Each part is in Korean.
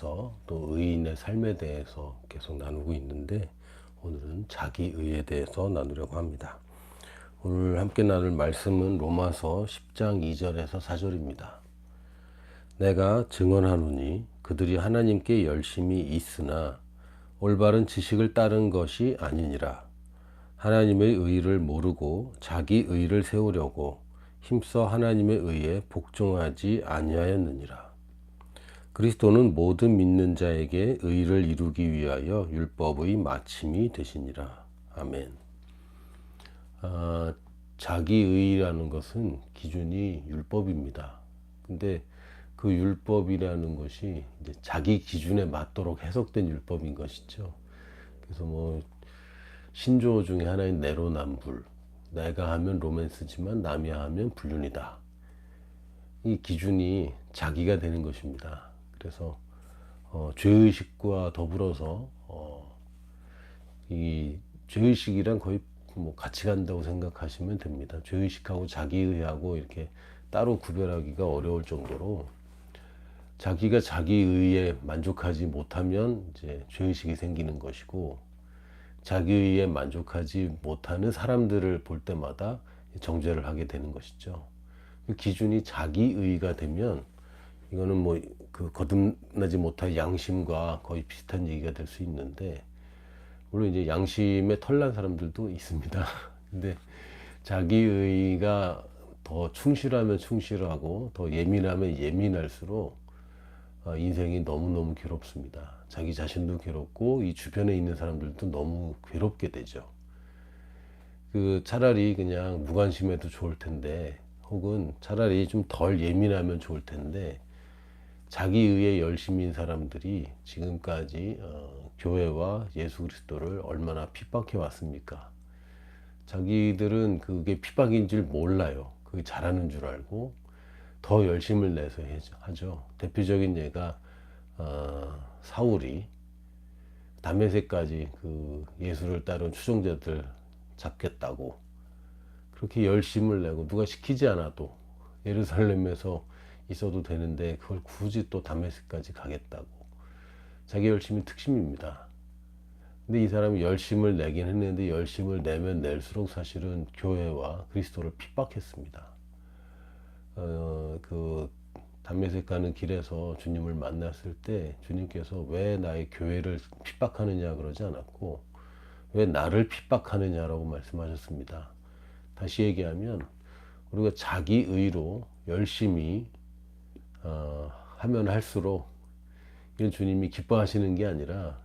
대해서 또 의인의 삶에 대해서 계속 나누고 있는데 오늘은 자기 의에 대해서 나누려고 합니다. 오늘 함께 나눌 말씀은 로마서 10장 2절에서 4절입니다. 내가 증언하노니 그들이 하나님께 열심히 있으나 올바른 지식을 따른 것이 아니니라. 하나님의 의를 모르고 자기 의를 세우려고 힘써 하나님의 의에 복종하지 아니하였느니라. 그리스도는 모든 믿는 자에게 의를 이루기 위하여 율법의 마침이 되시니라. 아멘. 아, 자기의라는 것은 기준이 율법입니다. 근데 그 율법이라는 것이 자기 기준에 맞도록 해석된 율법인 것이죠. 그래서 뭐 신조 중에 하나인 내로남불. 내가 하면 로맨스지만 남이 하면 불륜이다. 이 기준이 자기가 되는 것입니다. 그래서 어, 죄의식과 더불어서 어, 이 죄의식이란 거의 뭐 같이 간다고 생각하시면 됩니다. 죄의식하고 자기의하고 이렇게 따로 구별하기가 어려울 정도로 자기가 자기의에 만족하지 못하면 이제 죄의식이 생기는 것이고 자기의에 만족하지 못하는 사람들을 볼 때마다 정죄를 하게 되는 것이죠. 그 기준이 자기의가 되면 이거는 뭐 그 거듭나지 못할 양심과 거의 비슷한 얘기가 될 수 있는데 물론 이제 양심에 털난 사람들도 있습니다. 근데 자기의가 더 충실하면 충실하고 더 예민하면 예민할수록 어, 인생이 너무너무 괴롭습니다. 자기 자신도 괴롭고 이 주변에 있는 사람들도 너무 괴롭게 되죠. 그 차라리 그냥 무관심해도 좋을 텐데 혹은 차라리 좀 덜 예민하면 좋을 텐데 자기 의에 열심인 사람들이 지금까지 어, 교회와 예수 그리스도를 얼마나 핍박해 왔습니까? 자기들은 그게 핍박인 줄 몰라요. 그게 잘하는 줄 알고 더 열심을 내서 하죠. 대표적인 예가 어, 사울이 담에색까지 그 예수를 따른 추종자들 잡겠다고 그렇게 열심을 내고 누가 시키지 않아도 예루살렘에서 있어도 되는데 그걸 굳이 또 다메섹까지 가겠다고 자기 열심이 특심입니다. 근데 이 사람이 열심을 내긴 했는데 열심을 내면 낼수록 사실은 교회와 그리스도를 핍박했습니다. 어, 그 담메색 가는 길에서 주님을 만났을 때 주님께서 왜 나의 교회를 핍박하느냐 그러지 않았고 왜 나를 핍박하느냐라고 말씀하셨습니다. 다시 얘기하면 우리가 자기 의로 열심히 어, 하면 할수록 이건 주님이 기뻐하시는 게 아니라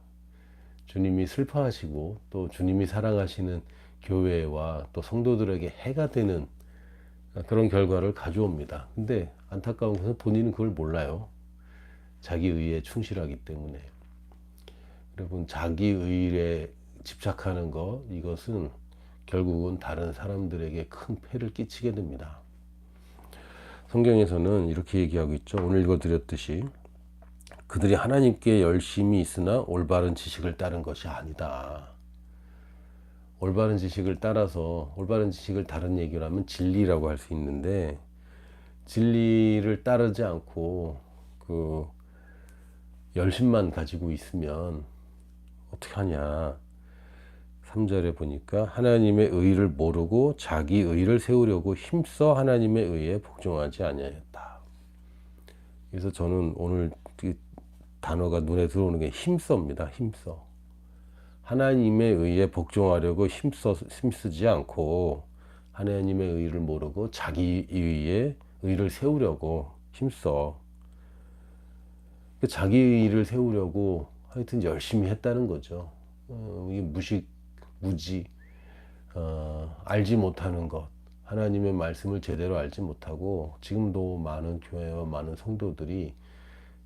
주님이 슬퍼하시고 또 주님이 사랑하시는 교회와 또 성도들에게 해가 되는 그런 결과를 가져옵니다. 근데 안타까운 것은 본인은 그걸 몰라요. 자기 의에 충실하기 때문에. 여러분, 자기 의에 집착하는 것, 이것은 결국은 다른 사람들에게 큰 폐를 끼치게 됩니다. 성경에서는 이렇게 얘기하고 있죠. 오늘 읽어드렸듯이 그들이 하나님께 열심히 있으나 올바른 지식을 따른 것이 아니다. 올바른 지식을 따라서 올바른 지식을 다른 얘기로 하면 진리라고 할 수 있는데 진리를 따르지 않고 그 열심만 가지고 있으면 어떻게 하냐. 3절에 보니까 하나님의 의를 모르고 자기 의를 세우려고 힘써 하나님의 의에 복종하지 아니하였다. 그래서 저는 오늘 그 단어가 눈에 들어오는 게 힘써입니다. 힘써. 하나님의 의에 복종하려고 힘써 힘쓰지 않고 하나님의 의를 모르고 자기 의에 의를 세우려고 힘써. 그 자기 의를 세우려고 하여튼 열심히 했다는 거죠. 어, 이게 무식 무지, 어, 알지 못하는 것, 하나님의 말씀을 제대로 알지 못하고 지금도 많은 교회와 많은 성도들이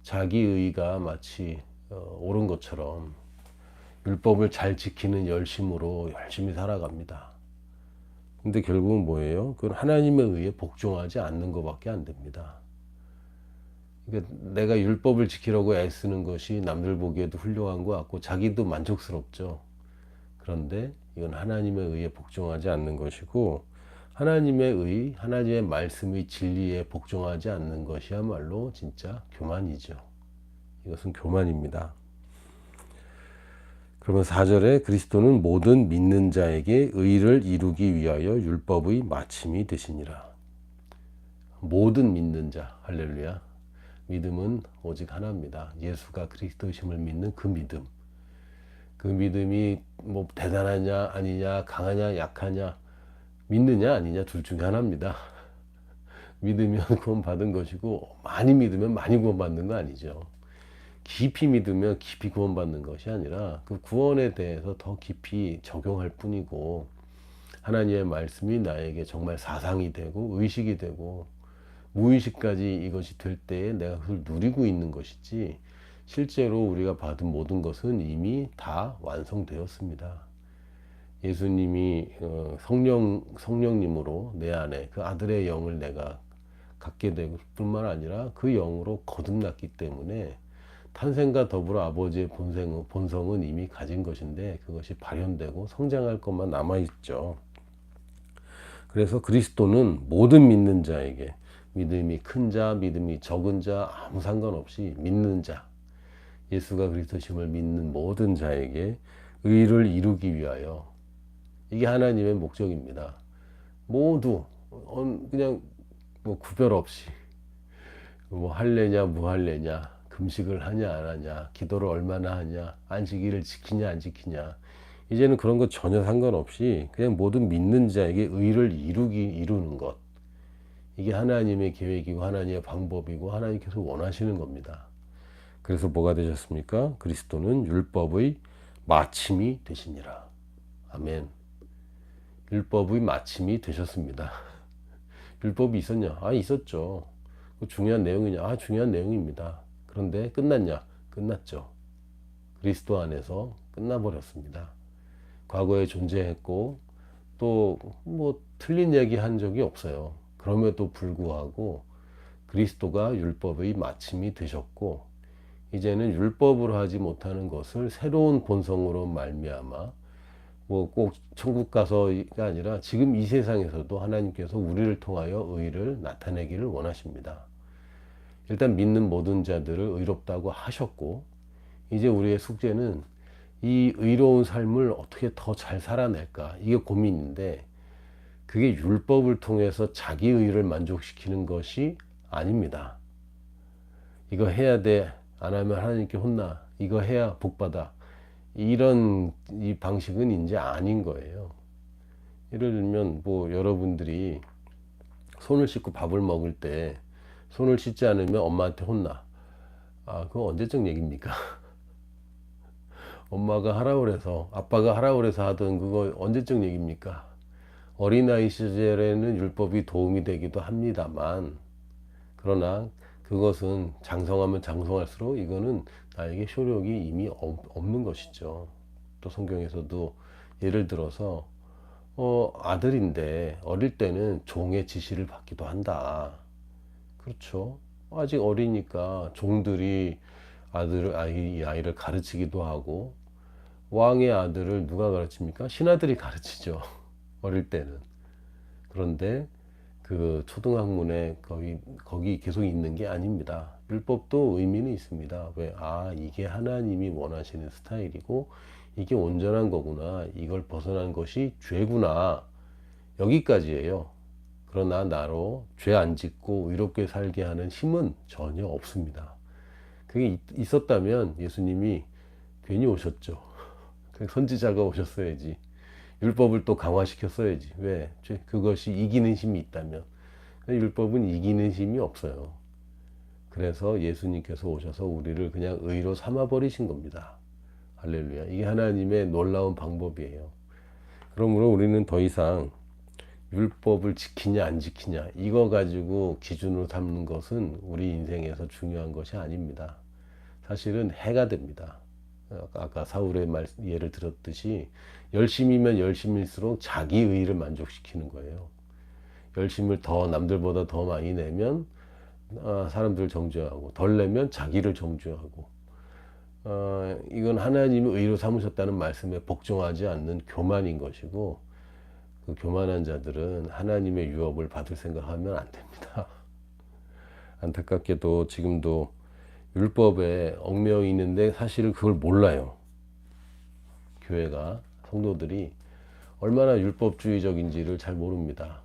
자기 의가 마치 어, 옳은 것처럼 율법을 잘 지키는 열심으로 열심히 살아갑니다. 근데 결국은 뭐예요? 그건 하나님의 의에 복종하지 않는 것밖에 안 됩니다. 그러니까 내가 율법을 지키려고 애쓰는 것이 남들 보기에도 훌륭한 것 같고 자기도 만족스럽죠. 그런데 이건 하나님의 의에 복종하지 않는 것이고 하나님의 의, 하나님의 말씀의 진리에 복종하지 않는 것이야말로 진짜 교만이죠. 이것은 교만입니다. 그러면 4절에 그리스도는 모든 믿는 자에게 의를 이루기 위하여 율법의 마침이 되시니라. 모든 믿는 자, 할렐루야. 믿음은 오직 하나입니다. 예수가 그리스도심을 믿는 그 믿음. 그 믿음이 뭐 대단하냐 아니냐 강하냐 약하냐 믿느냐 아니냐 둘 중에 하나입니다. 믿으면 구원 받은 것이고 많이 믿으면 많이 구원 받는 거 아니죠. 깊이 믿으면 깊이 구원 받는 것이 아니라 그 구원에 대해서 더 깊이 적용할 뿐이고 하나님의 말씀이 나에게 정말 사상이 되고 의식이 되고 무의식까지 이것이 될 때에 내가 그걸 누리고 있는 것이지 실제로 우리가 받은 모든 것은 이미 다 완성되었습니다. 예수님이 어, 성령 성령님으로 내 안에 그 아들의 영을 내가 갖게 되고 뿐만 아니라 그 영으로 거듭났기 때문에 탄생과 더불어 아버지의 본성, 본성은 이미 가진 것인데 그것이 발현되고 성장할 것만 남아 있죠. 그래서 그리스도는 모든 믿는 자에게 믿음이 큰 자, 믿음이 적은 자 아무 상관없이 믿는 자, 예수가 그리스도심을 믿는 모든 자에게 의를 이루기 위하여 이게 하나님의 목적입니다. 모두 그냥 뭐 구별 없이 뭐 할래냐 무할래냐 금식을 하냐 안 하냐 기도를 얼마나 하냐 안식일을 지키냐 안 지키냐 이제는 그런 것 전혀 상관없이 그냥 모든 믿는 자에게 의를 이루기 이루는 것 이게 하나님의 계획이고 하나님의 방법이고 하나님께서 원하시는 겁니다. 그래서 뭐가 되셨습니까? 그리스도는 율법의 마침이 되시니라. 아멘. 율법의 마침이 되셨습니다. 율법이 있었냐? 아, 있었죠. 그 중요한 내용이냐? 아, 중요한 내용입니다. 그런데 끝났냐? 끝났죠. 그리스도 안에서 끝나버렸습니다. 과거에 존재했고, 또, 뭐, 틀린 얘기 한 적이 없어요. 그럼에도 불구하고, 그리스도가 율법의 마침이 되셨고, 이제는 율법으로 하지 못하는 것을 새로운 본성으로 말미암아 뭐 꼭 천국 가서가 아니라 지금 이 세상에서도 하나님께서 우리를 통하여 의를 나타내기를 원하십니다. 일단 믿는 모든 자들을 의롭다고 하셨고 이제 우리의 숙제는 이 의로운 삶을 어떻게 더 잘 살아낼까 이게 고민인데 그게 율법을 통해서 자기 의를 만족시키는 것이 아닙니다. 이거 해야 돼. 안 하면 하나님께 혼나. 이거 해야 복 받아. 이런 이 방식은 이제 아닌 거예요. 예를 들면 뭐 여러분들이 손을 씻고 밥을 먹을 때 손을 씻지 않으면 엄마한테 혼나. 아, 그거 언제적 얘기입니까? 엄마가 하라 그래서 아빠가 하라 그래서 하던 그거 언제적 얘기입니까? 어린아이 시절에는 율법이 도움이 되기도 합니다만 그러나 그것은 장성하면 장성할수록 이거는 나에게 효력이 이미 없는 것이죠. 또 성경에서도 예를 들어서 어, 아들인데 어릴 때는 종의 지시를 받기도 한다. 그렇죠. 아직 어리니까 종들이 아들을 아이 아이를 가르치기도 하고 왕의 아들을 누가 가르칩니까? 신하들이 가르치죠. 어릴 때는. 그런데 그 초등학문에 거기 거기 계속 있는 게 아닙니다. 율법도 의미는 있습니다. 왜? 아, 이게 하나님이 원하시는 스타일이고 이게 온전한 거구나. 이걸 벗어난 것이 죄구나. 여기까지예요. 그러나 나로 죄 안 짓고 의롭게 살게 하는 힘은 전혀 없습니다. 그게 있었다면 예수님이 괜히 오셨죠. 선지자가 오셨어야지. 율법을 또 강화시켰어야지. 왜? 그것이 이기는 힘이 있다면. 율법은 이기는 힘이 없어요. 그래서 예수님께서 오셔서 우리를 그냥 의로 삼아버리신 겁니다. 할렐루야. 이게 하나님의 놀라운 방법이에요. 그러므로 우리는 더 이상 율법을 지키냐 안 지키냐 이거 가지고 기준으로 삼는 것은 우리 인생에서 중요한 것이 아닙니다. 사실은 해가 됩니다. 아까 사울의 말, 예를 들었듯이 열심히면 열심일수록 자기 의를 만족시키는 거예요. 열심을 더 남들보다 더 많이 내면 어, 사람들을 정죄하고 덜 내면 자기를 정죄하고 어, 이건 하나님이 의로 삼으셨다는 말씀에 복종하지 않는 교만인 것이고 그 교만한 자들은 하나님의 유업을 받을 생각하면 안 됩니다. 안타깝게도 지금도 율법에 얽매여 있는데 사실은 그걸 몰라요. 교회가 성도들이 얼마나 율법주의적인지를 잘 모릅니다.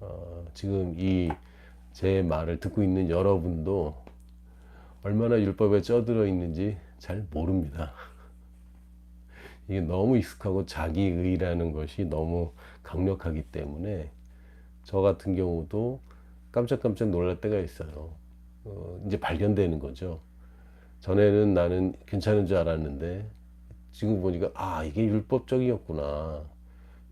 어, 지금 이 제 말을 듣고 있는 여러분도 얼마나 율법에 쪄들어 있는지 잘 모릅니다. 이게 너무 익숙하고 자기의라는 것이 너무 강력하기 때문에 저 같은 경우도 깜짝깜짝 놀랄 때가 있어요. 어, 이제 발견되는 거죠. 전에는 나는 괜찮은 줄 알았는데 지금 보니까 아 이게 율법적이었구나.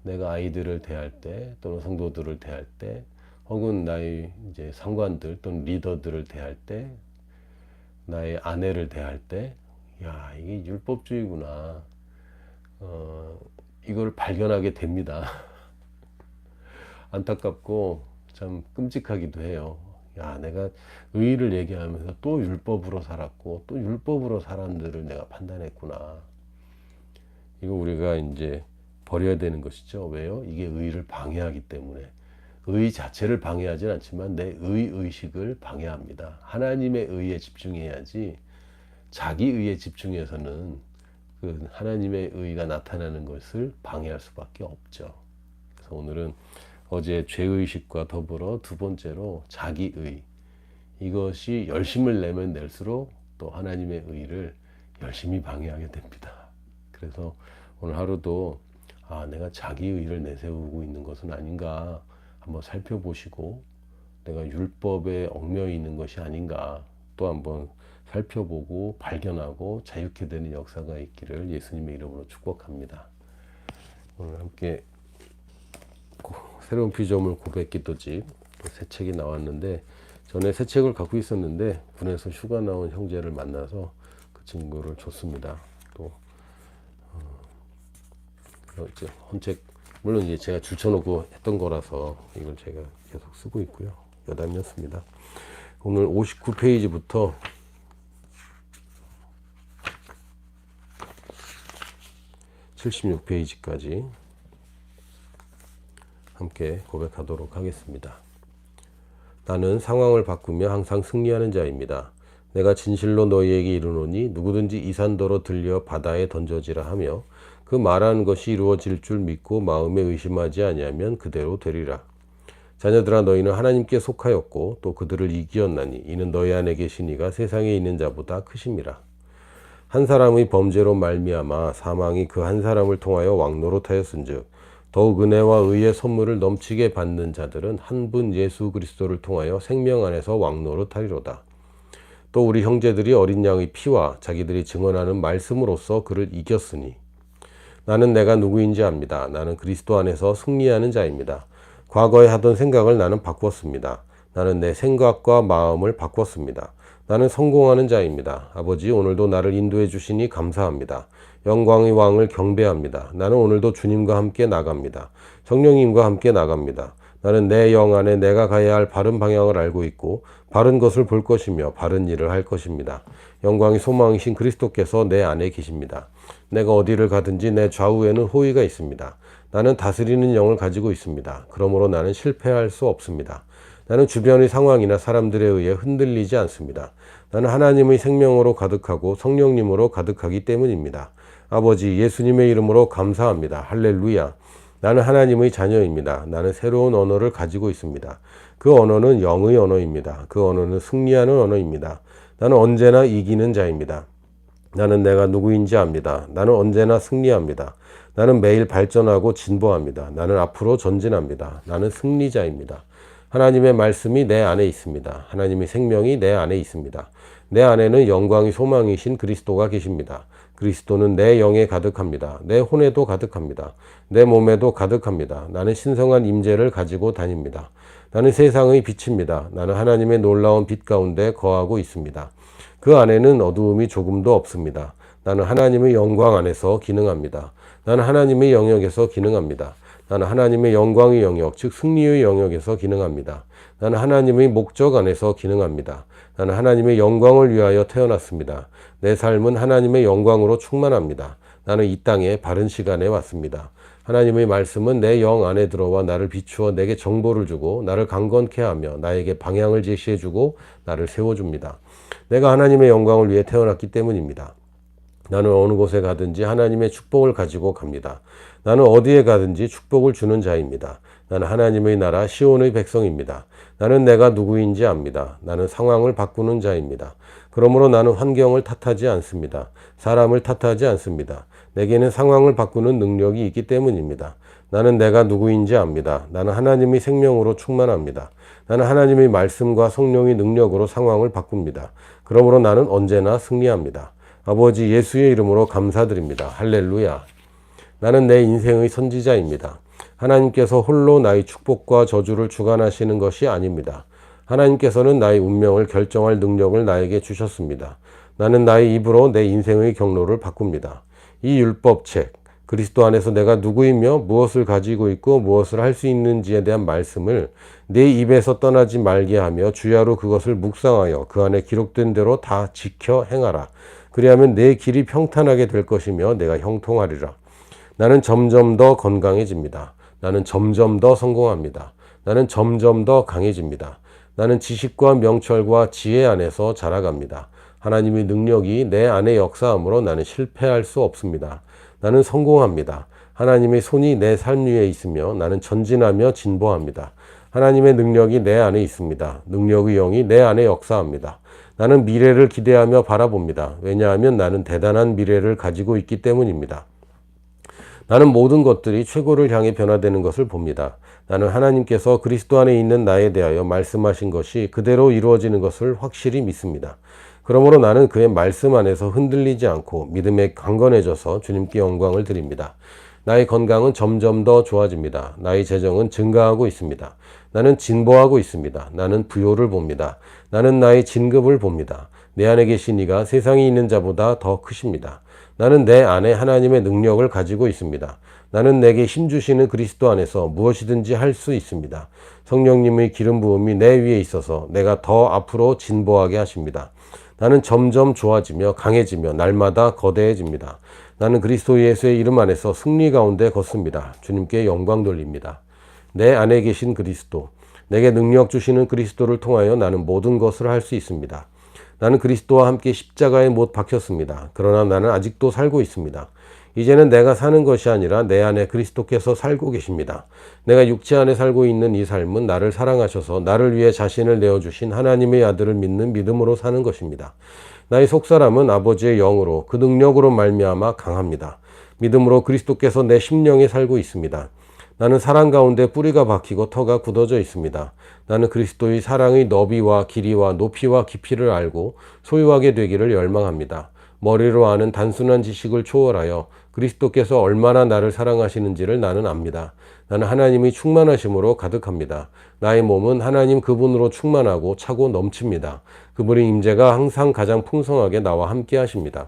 내가 아이들을 대할 때 또는 성도들을 대할 때 혹은 나의 이제 상관들 또는 리더들을 대할 때 나의 아내를 대할 때 야 이게 율법주의구나. 어, 이걸 발견하게 됩니다. 안타깝고 참 끔찍하기도 해요. 야, 내가 의의를 얘기하면서 또 율법으로 살았고 또 율법으로 사람들을 내가 판단했구나. 이거 우리가 이제 버려야 되는 것이죠. 왜요? 이게 의의를 방해하기 때문에. 의 자체를 방해하진 않지만 내 의 의식을 방해합니다. 하나님의 의에 집중해야지 자기 의에 집중해서는 그 하나님의 의가 나타나는 것을 방해할 수밖에 없죠. 그래서 오늘은 어제 죄의식과 더불어 두 번째로 자기 의 이것이 열심을 내면 낼수록 또 하나님의 의를 열심히 방해하게 됩니다. 그래서 오늘 하루도 아 내가 자기 의를 내세우고 있는 것은 아닌가 한번 살펴보시고 내가 율법에 얽매여 있는 것이 아닌가 또 한번 살펴보고 발견하고 자유케 되는 역사가 있기를 예수님의 이름으로 축복합니다. 오늘 함께 새로운 피조물 고백 기도집 새 책이 나왔는데 전에 새 책을 갖고 있었는데 군에서 휴가 나온 형제를 만나서 그 친구를 줬습니다. 또 어, 이제 헌책 물론 이제 제가 줄쳐놓고 했던 거라서 이걸 제가 계속 쓰고 있고요. 여담이었습니다. 오늘 59페이지부터 칠십육 페이지까지 함께 고백하도록 하겠습니다. 나는 상황을 바꾸며 항상 승리하는 자입니다. 내가 진실로 너희에게 이르노니 누구든지 이산도로 들려 바다에 던져지라 하며 그 말하는 것이 이루어질 줄 믿고 마음에 의심하지 아니하면 그대로 되리라. 자녀들아 너희는 하나님께 속하였고 또 그들을 이기었나니 이는 너희 안에 계시니가 세상에 있는 자보다 크심이라. 한 사람의 범죄로 말미암아 사망이 그 한 사람을 통하여 왕노릇하였은즉 더욱 은혜와 의의 선물을 넘치게 받는 자들은 한 분 예수 그리스도를 통하여 생명 안에서 왕노릇하리로다. 또 우리 형제들이 어린 양의 피와 자기들이 증언하는 말씀으로써 그를 이겼으니 나는 내가 누구인지 압니다. 나는 그리스도 안에서 승리하는 자입니다. 과거에 하던 생각을 나는 바꾸었습니다. 나는 내 생각과 마음을 바꿨습니다. 나는 성공하는 자입니다. 아버지, 오늘도 나를 인도해 주시니 감사합니다. 영광의 왕을 경배합니다. 나는 오늘도 주님과 함께 나갑니다. 성령님과 함께 나갑니다. 나는 내 영 안에 내가 가야 할 바른 방향을 알고 있고 바른 것을 볼 것이며 바른 일을 할 것입니다. 영광이 소망이신 그리스도께서 내 안에 계십니다. 내가 어디를 가든지 내 좌우에는 호의가 있습니다. 나는 다스리는 영을 가지고 있습니다. 그러므로 나는 실패할 수 없습니다. 나는 주변의 상황이나 사람들에 의해 흔들리지 않습니다. 나는 하나님의 생명으로 가득하고 성령님으로 가득하기 때문입니다. 아버지 예수님의 이름으로 감사합니다. 할렐루야. 나는 하나님의 자녀입니다. 나는 새로운 언어를 가지고 있습니다. 그 언어는 영의 언어입니다. 그 언어는 승리하는 언어입니다. 나는 언제나 이기는 자입니다. 나는 내가 누구인지 압니다. 나는 언제나 승리합니다. 나는 매일 발전하고 진보합니다. 나는 앞으로 전진합니다. 나는 승리자입니다. 하나님의 말씀이 내 안에 있습니다. 하나님의 생명이 내 안에 있습니다. 내 안에는 영광이 소망이신 그리스도가 계십니다. 그리스도는 내 영에 가득합니다. 내 혼에도 가득합니다. 내 몸에도 가득합니다. 나는 신성한 임재를 가지고 다닙니다. 나는 세상의 빛입니다. 나는 하나님의 놀라운 빛 가운데 거하고 있습니다. 그 안에는 어두움이 조금도 없습니다. 나는 하나님의 영광 안에서 기능합니다. 나는 하나님의 영역에서 기능합니다. 나는 하나님의 영광의 영역, 즉 승리의 영역에서 기능합니다. 나는 하나님의 목적 안에서 기능합니다. 나는 하나님의 영광을 위하여 태어났습니다. 내 삶은 하나님의 영광으로 충만합니다. 나는 이 땅에 바른 시간에 왔습니다. 하나님의 말씀은 내 영 안에 들어와 나를 비추어 내게 정보를 주고 나를 강건케 하며 나에게 방향을 제시해 주고 나를 세워 줍니다. 내가 하나님의 영광을 위해 태어났기 때문입니다. 나는 어느 곳에 가든지 하나님의 축복을 가지고 갑니다. 나는 어디에 가든지 축복을 주는 자입니다. 나는 하나님의 나라 시온의 백성입니다. 나는 내가 누구인지 압니다. 나는 상황을 바꾸는 자입니다. 그러므로 나는 환경을 탓하지 않습니다. 사람을 탓하지 않습니다. 내게는 상황을 바꾸는 능력이 있기 때문입니다. 나는 내가 누구인지 압니다. 나는 하나님의 생명으로 충만합니다. 나는 하나님의 말씀과 성령의 능력으로 상황을 바꿉니다. 그러므로 나는 언제나 승리합니다. 아버지 예수의 이름으로 감사드립니다. 할렐루야. 나는 내 인생의 선지자입니다. 하나님께서 홀로 나의 축복과 저주를 주관하시는 것이 아닙니다. 하나님께서는 나의 운명을 결정할 능력을 나에게 주셨습니다. 나는 나의 입으로 내 인생의 경로를 바꿉니다. 이 율법책, 그리스도 안에서 내가 누구이며 무엇을 가지고 있고 무엇을 할 수 있는지에 대한 말씀을 내 입에서 떠나지 말게 하며 주야로 그것을 묵상하여 그 안에 기록된 대로 다 지켜 행하라. 그리하면 내 길이 평탄하게 될 것이며 내가 형통하리라. 나는 점점 더 건강해집니다. 나는 점점 더 성공합니다. 나는 점점 더 강해집니다. 나는 지식과 명철과 지혜 안에서 자라갑니다. 하나님의 능력이 내 안에 역사함으로 나는 실패할 수 없습니다. 나는 성공합니다. 하나님의 손이 내 삶 위에 있으며 나는 전진하며 진보합니다. 하나님의 능력이 내 안에 있습니다. 능력의 영이 내 안에 역사합니다. 나는 미래를 기대하며 바라봅니다. 왜냐하면 나는 대단한 미래를 가지고 있기 때문입니다. 나는 모든 것들이 최고를 향해 변화되는 것을 봅니다. 나는 하나님께서 그리스도 안에 있는 나에 대하여 말씀하신 것이 그대로 이루어지는 것을 확실히 믿습니다. 그러므로 나는 그의 말씀 안에서 흔들리지 않고 믿음에 강건해져서 주님께 영광을 드립니다. 나의 건강은 점점 더 좋아집니다. 나의 재정은 증가하고 있습니다. 나는 진보하고 있습니다. 나는 부요를 봅니다. 나는 나의 진급을 봅니다. 내 안에 계신 이가 세상에 있는 자보다 더 크십니다. 나는 내 안에 하나님의 능력을 가지고 있습니다. 나는 내게 힘주시는 그리스도 안에서 무엇이든지 할 수 있습니다. 성령님의 기름 부음이 내 위에 있어서 내가 더 앞으로 진보하게 하십니다. 나는 점점 좋아지며 강해지며 날마다 거대해집니다. 나는 그리스도 예수의 이름 안에서 승리 가운데 걷습니다. 주님께 영광 돌립니다. 내 안에 계신 그리스도, 내게 능력 주시는 그리스도를 통하여 나는 모든 것을 할 수 있습니다. 나는 그리스도와 함께 십자가에 못 박혔습니다. 그러나 나는 아직도 살고 있습니다. 이제는 내가 사는 것이 아니라 내 안에 그리스도께서 살고 계십니다. 내가 육체 안에 살고 있는 이 삶은 나를 사랑하셔서 나를 위해 자신을 내어주신 하나님의 아들을 믿는 믿음으로 사는 것입니다. 나의 속사람은 아버지의 영으로 그 능력으로 말미암아 강합니다. 믿음으로 그리스도께서 내 심령에 살고 있습니다. 나는 사랑 가운데 뿌리가 박히고 터가 굳어져 있습니다. 나는 그리스도의 사랑의 너비와 길이와 높이와 깊이를 알고 소유하게 되기를 열망합니다. 머리로 아는 단순한 지식을 초월하여 그리스도께서 얼마나 나를 사랑하시는지를 나는 압니다. 나는 하나님의 충만하심으로 가득합니다. 나의 몸은 하나님 그분으로 충만하고 차고 넘칩니다. 그분의 임재가 항상 가장 풍성하게 나와 함께 하십니다.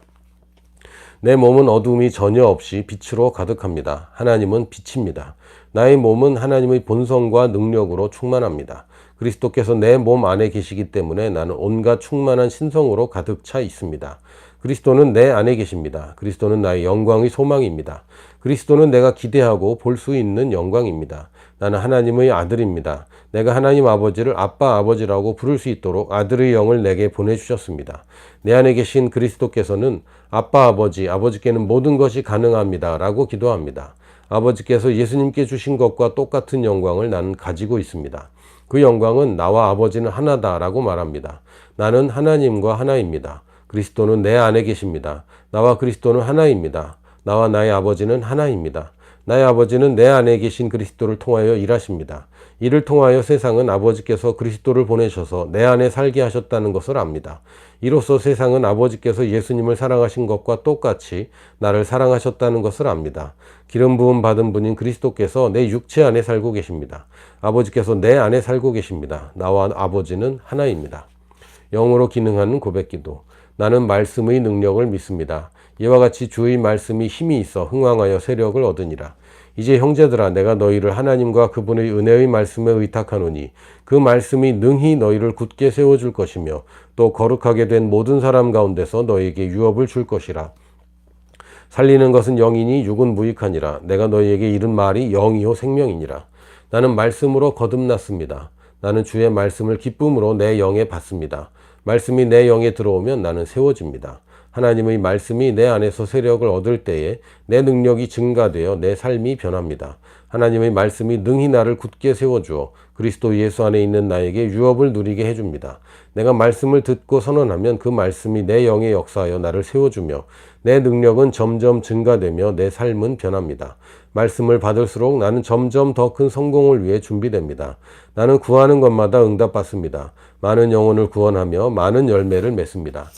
내 몸은 어둠이 전혀 없이 빛으로 가득합니다. 하나님은 빛입니다. 나의 몸은 하나님의 본성과 능력으로 충만합니다. 그리스도께서 내 몸 안에 계시기 때문에 나는 온갖 충만한 신성으로 가득 차 있습니다. 그리스도는 내 안에 계십니다. 그리스도는 나의 영광의 소망입니다. 그리스도는 내가 기대하고 볼 수 있는 영광입니다. 나는 하나님의 아들입니다. 내가 하나님 아버지를 아빠 아버지라고 부를 수 있도록 아들의 영을 내게 보내주셨습니다. 내 안에 계신 그리스도께서는 아빠 아버지, 아버지께는 모든 것이 가능합니다. 라고 기도합니다. 아버지께서 예수님께 주신 것과 똑같은 영광을 나는 가지고 있습니다. 그 영광은 나와 아버지는 하나다 라고 말합니다. 나는 하나님과 하나입니다. 그리스도는 내 안에 계십니다. 나와 그리스도는 하나입니다. 나와 나의 아버지는 하나입니다. 나의 아버지는 내 안에 계신 그리스도를 통하여 일하십니다. 이를 통하여 세상은 아버지께서 그리스도를 보내셔서 내 안에 살게 하셨다는 것을 압니다. 이로써 세상은 아버지께서 예수님을 사랑하신 것과 똑같이 나를 사랑하셨다는 것을 압니다. 기름 부음 받은 분인 그리스도께서 내 육체 안에 살고 계십니다. 아버지께서 내 안에 살고 계십니다. 나와 아버지는 하나입니다. 영으로 기능하는 고백기도. 나는 말씀의 능력을 믿습니다. 이와 같이 주의 말씀이 힘이 있어 흥왕하여 세력을 얻으니라. 이제 형제들아 내가 너희를 하나님과 그분의 은혜의 말씀에 의탁하노니 그 말씀이 능히 너희를 굳게 세워줄 것이며 또 거룩하게 된 모든 사람 가운데서 너희에게 유업을 줄 것이라. 살리는 것은 영이니 육은 무익하니라. 내가 너희에게 이른 말이 영이요 생명이니라. 나는 말씀으로 거듭났습니다. 나는 주의 말씀을 기쁨으로 내 영에 받습니다. 말씀이 내 영에 들어오면 나는 세워집니다. 하나님의 말씀이 내 안에서 세력을 얻을 때에 내 능력이 증가되어 내 삶이 변합니다. 하나님의 말씀이 능히 나를 굳게 세워주어 그리스도 예수 안에 있는 나에게 유업을 누리게 해줍니다. 내가 말씀을 듣고 선언하면 그 말씀이 내 영에 역사하여 나를 세워주며 내 능력은 점점 증가되며 내 삶은 변합니다. 말씀을 받을수록 나는 점점 더 큰 성공을 위해 준비됩니다. 나는 구하는 것마다 응답받습니다. 많은 영혼을 구원하며 많은 열매를 맺습니다.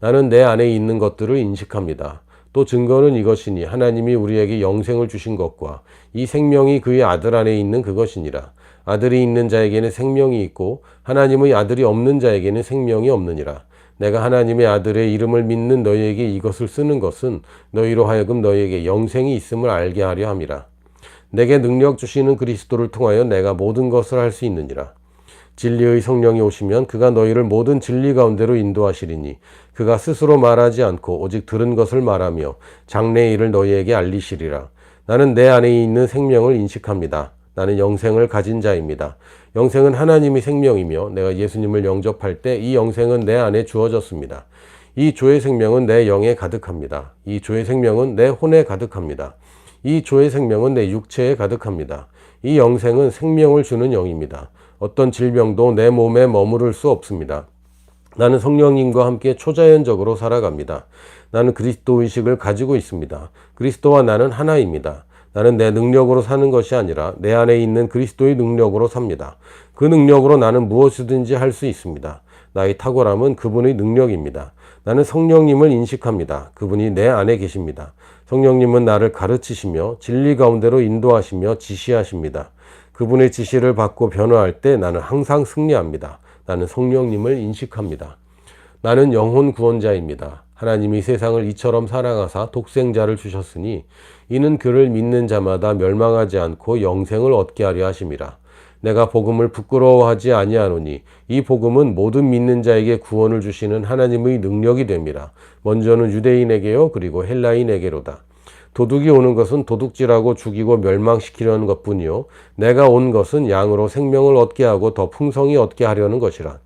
나는 내 안에 있는 것들을 인식합니다. 또 증거는 이것이니 하나님이 우리에게 영생을 주신 것과 이 생명이 그의 아들 안에 있는 그것이니라. 아들이 있는 자에게는 생명이 있고 하나님의 아들이 없는 자에게는 생명이 없느니라. 내가 하나님의 아들의 이름을 믿는 너희에게 이것을 쓰는 것은 너희로 하여금 너희에게 영생이 있음을 알게 하려 함이라. 내게 능력 주시는 그리스도를 통하여 내가 모든 것을 할 수 있느니라. 진리의 성령이 오시면 그가 너희를 모든 진리 가운데로 인도하시리니 그가 스스로 말하지 않고 오직 들은 것을 말하며 장래의 일을 너희에게 알리시리라. 나는 내 안에 있는 생명을 인식합니다. 나는 영생을 가진 자입니다. 영생은 하나님이 생명이며 내가 예수님을 영접할 때 이 영생은 내 안에 주어졌습니다. 이 조의 생명은 내 영에 가득합니다. 이 조의 생명은 내 혼에 가득합니다. 이 조의 생명은 내 육체에 가득합니다. 이 영생은 생명을 주는 영입니다. 어떤 질병도 내 몸에 머무를 수 없습니다. 나는 성령님과 함께 초자연적으로 살아갑니다. 나는 그리스도 의식을 가지고 있습니다. 그리스도와 나는 하나입니다. 나는 내 능력으로 사는 것이 아니라 내 안에 있는 그리스도의 능력으로 삽니다. 그 능력으로 나는 무엇이든지 할 수 있습니다. 나의 탁월함은 그분의 능력입니다. 나는 성령님을 인식합니다. 그분이 내 안에 계십니다. 성령님은 나를 가르치시며 진리 가운데로 인도하시며 지시하십니다. 그분의 지시를 받고 변화할 때 나는 항상 승리합니다. 나는 성령님을 인식합니다. 나는 영혼 구원자입니다. 하나님이 세상을 이처럼 사랑하사 독생자를 주셨으니 이는 그를 믿는 자마다 멸망하지 않고 영생을 얻게 하려 하심이라. 내가 복음을 부끄러워하지 아니하노니 이 복음은 모든 믿는 자에게 구원을 주시는 하나님의 능력이 됩니다. 먼저는 유대인에게요 그리고 헬라인에게로다. 도둑이 오는 것은 도둑질하고 죽이고 멸망시키려는 것뿐이요. 내가 온 것은 양으로 생명을 얻게 하고 더 풍성히 얻게 하려는 것이라.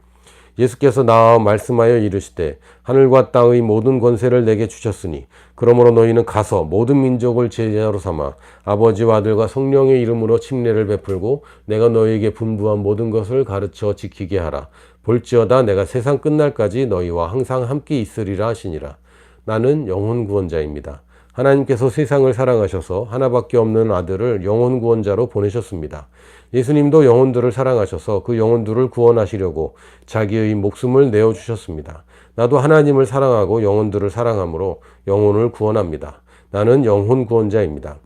예수께서 나와 말씀하여 이르시되 하늘과 땅의 모든 권세를 내게 주셨으니 그러므로 너희는 가서 모든 민족을 제자로 삼아 아버지와 아들과 성령의 이름으로 침례를 베풀고 내가 너희에게 분부한 모든 것을 가르쳐 지키게 하라. 볼지어다 내가 세상 끝날까지 너희와 항상 함께 있으리라 하시니라. 나는 영혼 구원자입니다 하나님께서 세상을 사랑하셔서 하나밖에 없는 아들을 영혼 구원자로 보내셨습니다. 예수님도 영혼들을 사랑하셔서 그 영혼들을 구원하시려고 자기의 목숨을 내어 주셨습니다. 나도 하나님을 사랑하고 영혼들을 사랑함으로 영혼을 구원합니다. 나는 영혼 구원자입니다.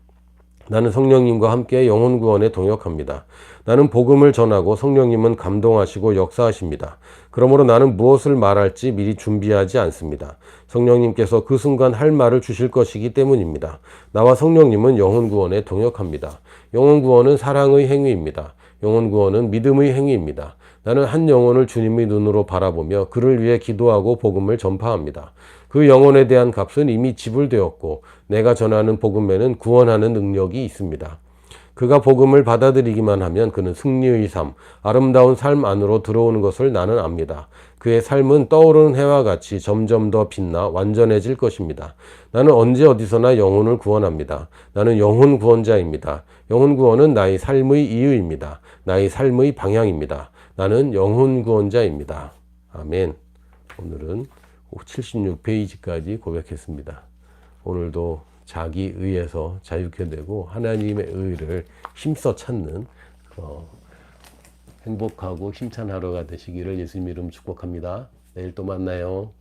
나는 성령님과 함께 영혼 구원에 동역합니다. 나는 복음을 전하고 성령님은 감동하시고 역사하십니다. 그러므로 나는 무엇을 말할지 미리 준비하지 않습니다. 성령님께서 그 순간 할 말을 주실 것이기 때문입니다. 나와 성령님은 영혼 구원에 동역합니다. 영혼 구원은 사랑의 행위입니다. 영혼 구원은 믿음의 행위입니다. 나는 한 영혼을 주님의 눈으로 바라보며 그를 위해 기도하고 복음을 전파합니다. 그 영혼에 대한 값은 이미 지불되었고 내가 전하는 복음에는 구원하는 능력이 있습니다. 그가 복음을 받아들이기만 하면 그는 승리의 삶, 아름다운 삶 안으로 들어오는 것을 나는 압니다. 그의 삶은 떠오르는 해와 같이 점점 더 빛나 완전해질 것입니다. 나는 언제 어디서나 영혼을 구원합니다. 나는 영혼 구원자입니다. 영혼 구원은 나의 삶의 이유입니다. 나의 삶의 방향입니다. 나는 영혼 구원자입니다. 아멘. 오늘은 76페이지까지 고백했습니다. 오늘도 자기 의에서 자유케 되고 하나님의 의를 힘써 찾는 어, 행복하고 힘찬 하루가 되시기를 예수님 이름 축복합니다. 내일 또 만나요.